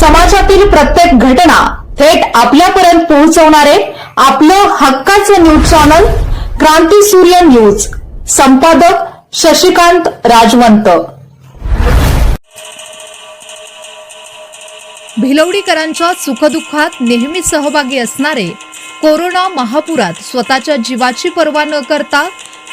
समाजातील प्रत्येक घटना थेट आपल्यापर्यंत पोहोचवणारे आपलं हक्काचं न्यूज चॅनल क्रांती सूर्य न्यूज. संपादक शशिकांत राजवंत. भिलवडीकरांच्या सुखदुःखात नेहमी सहभागी असणारे कोरोना महापुरात स्वतःच्या जीवाची पर्वा न करता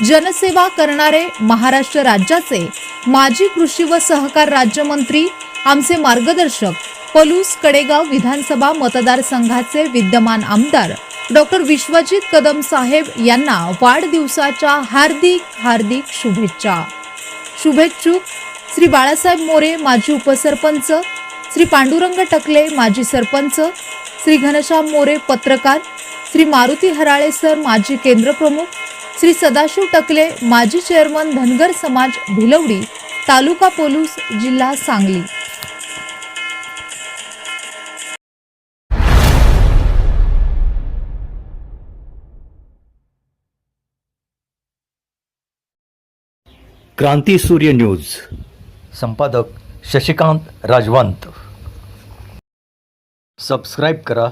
जनसेवा करणारे महाराष्ट्र राज्याचे माजी कृषी व सहकार राज्यमंत्री आमचे मार्गदर्शक पलूस कडेगाव विधानसभा मतदारसंघाचे विद्यमान आमदार डॉक्टर विश्वजित कदम साहेब यांना वाढदिवसाच्या हार्दिक हार्दिक शुभेच्छा. शुभेच्छुक श्री बाळासाहेब मोरे माजी उपसरपंच श्री पांडुरंग टकले माजी सरपंच श्री घनश्याम मोरे पत्रकार श्री मारुती हराळे सर माजी केंद्रप्रमुख श्री सदाशिव टकले माजी चेअरमन धनगर समाज भिलवडी तालुका पोलूस जिल्हा सांगली. क्रांती सूर्य न्यूज. संपादक शशिकांत राजवंत. सबस्क्राईब करा.